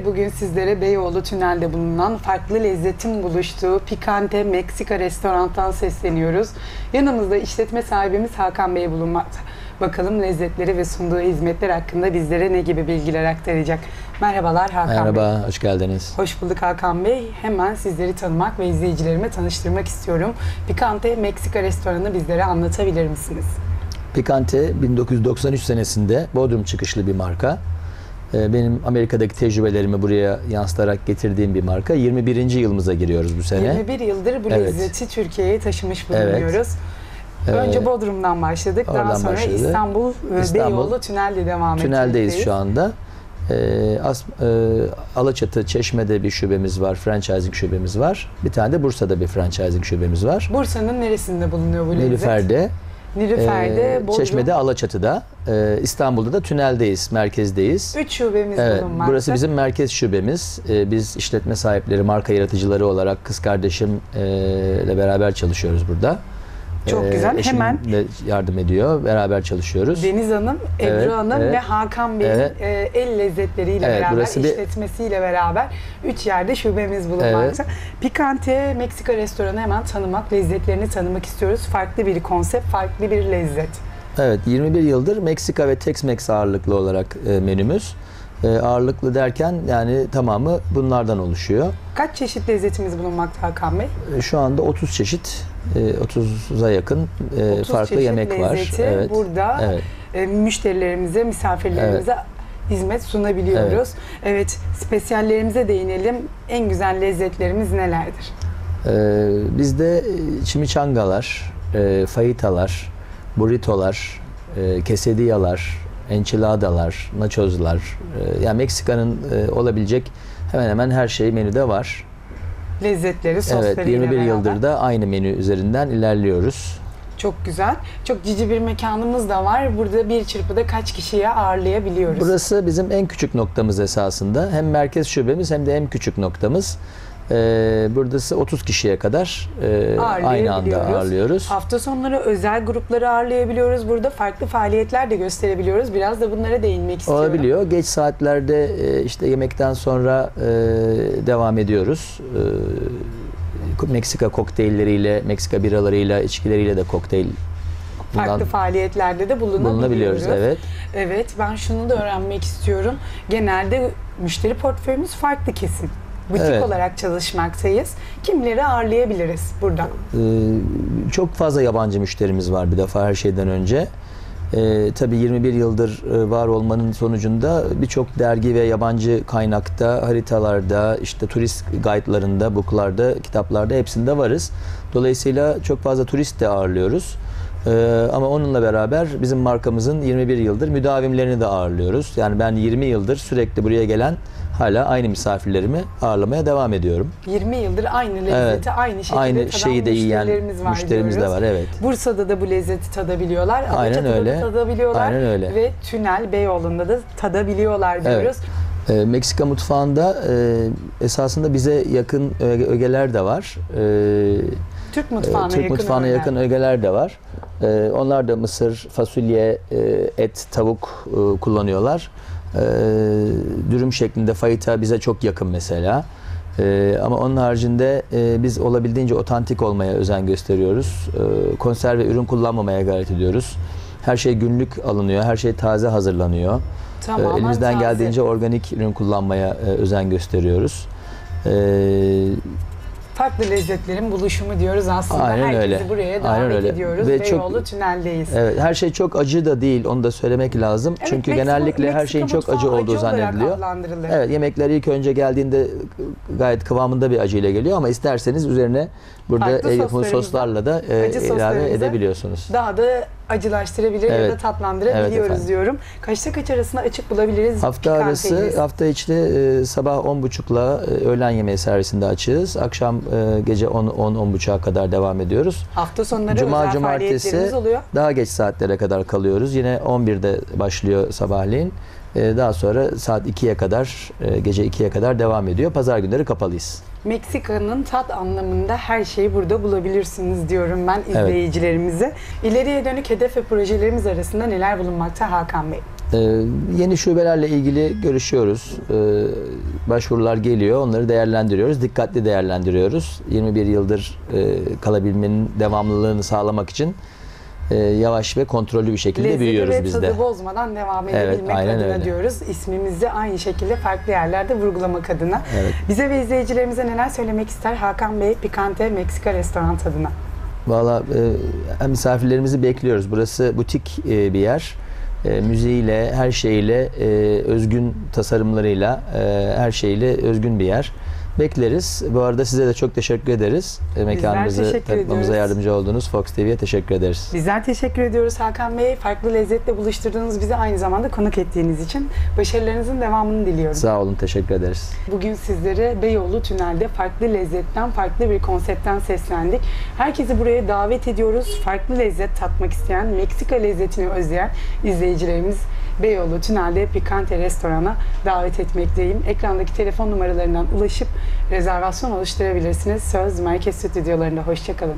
Bugün sizlere Beyoğlu Tünel'de bulunan farklı lezzetin buluştuğu Pikante Meksika restorantan sesleniyoruz. Yanımızda işletme sahibimiz Hakan Bey bulunmakta. Bakalım lezzetleri ve sunduğu hizmetler hakkında bizlere ne gibi bilgiler aktaracak. Merhabalar Hakan Bey. Merhaba, hoş geldiniz. Hoş bulduk Hakan Bey. Hemen sizleri tanımak ve izleyicilerime tanıştırmak istiyorum. Pikante Meksika restoranı bizlere anlatabilir misiniz? Picante 1993 senesinde Bodrum çıkışlı bir marka. Ee, Benim Amerika'daki tecrübelerimi buraya yansıtarak getirdiğim bir marka. 21. yılımıza giriyoruz bu sene. 21 yıldır bu Evet. lezzeti Türkiye'ye taşımış bulunuyoruz. Ee, Önce Bodrum'dan başladık. Daha oradan sonra başladı. İstanbul, e, İstanbul. Beyoğlu Tünel'de devam Tüneldeyiz etmekteyiz. şu anda. Ee, As, e, Alaçatı, Çeşme'de bir şubemiz var, franchising şubemiz var. Bir tane de Bursa'da bir franchising şubemiz var. Bursa'nın neresinde bulunuyor bu lezzet? Nilüfer'de, Nilüfer'de, e, Bodrum. Çeşme'de, Alaçatı'da, e, İstanbul'da da Tünel'deyiz, merkezdeyiz. Üç şubemiz Evet, bulunmakta. burası bizim merkez şubemiz. Ee, biz işletme sahipleri, marka yaratıcıları olarak kız kardeşim e, ile beraber çalışıyoruz burada. Çok Ee, güzel. eşim Hemen de yardım ediyor. Beraber çalışıyoruz. Deniz Hanım, Ebru Evet, Hanım evet. ve Hakan Bey'in Evet. e, el lezzetleriyle Evet, beraber, burası bir- işletmesiyle beraber üç yerde şubemiz bulunmakta. Pikante Meksika restoranı hemen tanımak, lezzetlerini tanımak istiyoruz. Farklı bir konsept, farklı bir lezzet. Evet, 21 yıldır Meksika ve Tex-Mex ağırlıklı olarak e, menümüz. E, ağırlıklı derken yani tamamı bunlardan oluşuyor. Kaç çeşit lezzetimiz bulunmakta Hakan Bey? E, şu anda 30 çeşit, 30'a yakın e, 30 farklı çeşit yemek var. Evet. burada Evet. e, müşterilerimize, misafirlerimize hizmet sunabiliyoruz. Evet. spesiyallerimize değinelim. En güzel lezzetlerimiz nelerdir? Ee, bizde e, chimichangalar, e, fajitalar, burritolar, e, quesadillas, enchiladalar, nachoslar, e, yani Meksika'nın e, olabilecek hemen hemen her şey menüde var. Lezzetleri, soslarıyla Evet, 21 beraber. yıldır da aynı menü üzerinden ilerliyoruz. Çok güzel. Çok cici bir mekanımız da var. Burada bir çırpıda kaç kişiye ağırlayabiliyoruz? Burası bizim en küçük noktamız esasında. Hem merkez şubemiz hem de en küçük noktamız. Ee, buradası 30 kişiye kadar e, aynı anda ağırlıyoruz. Hafta sonları özel grupları ağırlayabiliyoruz. Burada farklı faaliyetler de gösterebiliyoruz. Biraz da bunlara değinmek istiyorum. Olabiliyor. Geç saatlerde e, işte yemekten sonra e, devam ediyoruz. E, Meksika kokteylleriyle, Meksika biralarıyla, içkileriyle de kokteyl Farklı bundan faaliyetlerle de bulunabiliyoruz. bulunabiliyoruz. Evet. Evet, ben şunu da öğrenmek istiyorum. Genelde müşteri portföyümüz farklı kesim. Butik Evet. olarak çalışmaktayız. Kimleri ağırlayabiliriz burada? E, çok fazla yabancı müşterimiz var bir defa her şeyden önce. E, tabii 21 yıldır e, var olmanın sonucunda birçok dergi ve yabancı kaynakta, haritalarda, işte turist guide'larında, booklarda, kitaplarda hepsinde varız. Dolayısıyla çok fazla turist de ağırlıyoruz. E, ama onunla beraber bizim markamızın 21 yıldır müdavimlerini de ağırlıyoruz. Yani ben 20 yıldır sürekli buraya gelen hala aynı misafirlerimi ağırlamaya devam ediyorum. 20 yıldır aynı lezzeti Evet. aynı şekilde Aynı tadan şeyi de yiyen müşterilerimiz var müşterimiz de diyoruz. var evet. Bursa'da da bu lezzeti tadabiliyorlar. Aynen Alaçatı'da da öyle. tadabiliyorlar. Aynen öyle. Ve Tünel Beyoğlu'nda da tadabiliyorlar diyoruz. E, Meksika mutfağında e, esasında bize yakın öge- ögeler de var. E, Türk mutfağına Türk yakın mutfağına yakın ögeler de var. E, onlar da mısır, fasulye, e, et, tavuk e, kullanıyorlar. E, dürüm şeklinde fajita bize çok yakın mesela. E, ama onun haricinde e, biz olabildiğince otantik olmaya özen gösteriyoruz. E, konserve ürün kullanmamaya gayret ediyoruz. Her şey günlük alınıyor, her şey taze hazırlanıyor. Tamamen Elimizden taze. geldiğince organik ürün kullanmaya e, özen gösteriyoruz. Ee, Farklı lezzetlerin buluşumu diyoruz aslında. Aynen Herkesi öyle. buraya davet Aynen öyle. ediyoruz. Ve Beyoğlu çok- Tünel'deyiz. evet, her şey çok acı da değil, onu da söylemek lazım. Evet, Çünkü Meksika- genellikle her Meksika şeyin çok acı olduğu olarak zannediliyor. Evet, yemekler ilk önce geldiğinde gayet kıvamında bir acıyla geliyor ama isterseniz üzerine burada el yapımı soslarla da e, acı ilave edebiliyorsunuz. Daha da acılaştırabilir ya Evet. da tatlandırabiliyoruz Evet efendim. diyorum. Kaçta kaç arasında açık bulabiliriz? Hafta arası, hafta içi e, sabah 10.30'la e, öğlen yemeği servisinde açığız. Akşam e, gece 10-10.30'a kadar devam ediyoruz. Hafta sonları Cuma, özel cumartesi faaliyetlerimiz oluyor. daha geç saatlere kadar kalıyoruz. Yine 11'de başlıyor sabahleyin. Ee, Daha sonra saat 2'ye kadar, e, gece 2'ye kadar devam ediyor. Pazar günleri kapalıyız. Meksika'nın tat anlamında her şeyi burada bulabilirsiniz diyorum ben izleyicilerimize. İleriye dönük hedef ve projelerimiz arasında neler bulunmakta Hakan Bey? Ee, yeni şubelerle ilgili görüşüyoruz. Ee, başvurular geliyor. Onları değerlendiriyoruz. Dikkatli değerlendiriyoruz. 21 yıldır e, kalabilmenin devamlılığını sağlamak için e, yavaş ve kontrollü bir şekilde Lezzeti büyüyoruz ve biz tadı de. bozmadan devam Evet, edebilmek aynen adına öyle. diyoruz. İsmimizi aynı şekilde farklı yerlerde vurgulamak adına. Evet. Bize ve izleyicilerimize neler söylemek ister Hakan Bey Pikante Meksika Restoran adına? Valla e, misafirlerimizi bekliyoruz. Burası butik e, bir yer. E, müziğiyle, her şeyiyle, e, özgün tasarımlarıyla, e, her şeyiyle özgün bir yer. Bekleriz. Bu arada size de çok teşekkür ederiz. E, mekanımızı tanıtmamıza yardımcı olduğunuz Fox TV'ye teşekkür ederiz. Bizler teşekkür ediyoruz Hakan Bey. Farklı lezzetle buluşturduğunuz bizi aynı zamanda konuk ettiğiniz için başarılarınızın devamını diliyorum. Sağ olun, teşekkür ederiz. Bugün sizlere Beyoğlu Tünel'de farklı lezzetten, farklı bir konseptten seslendik. Herkesi buraya davet ediyoruz. Farklı lezzet tatmak isteyen, Meksika lezzetini özleyen izleyicilerimiz Beyoğlu Tünel'de Pikante Restoran'a davet etmekteyim. Ekrandaki telefon numaralarından ulaşıp rezervasyon oluşturabilirsiniz. Söz Merkez Stüdyolarında. Hoşçakalın.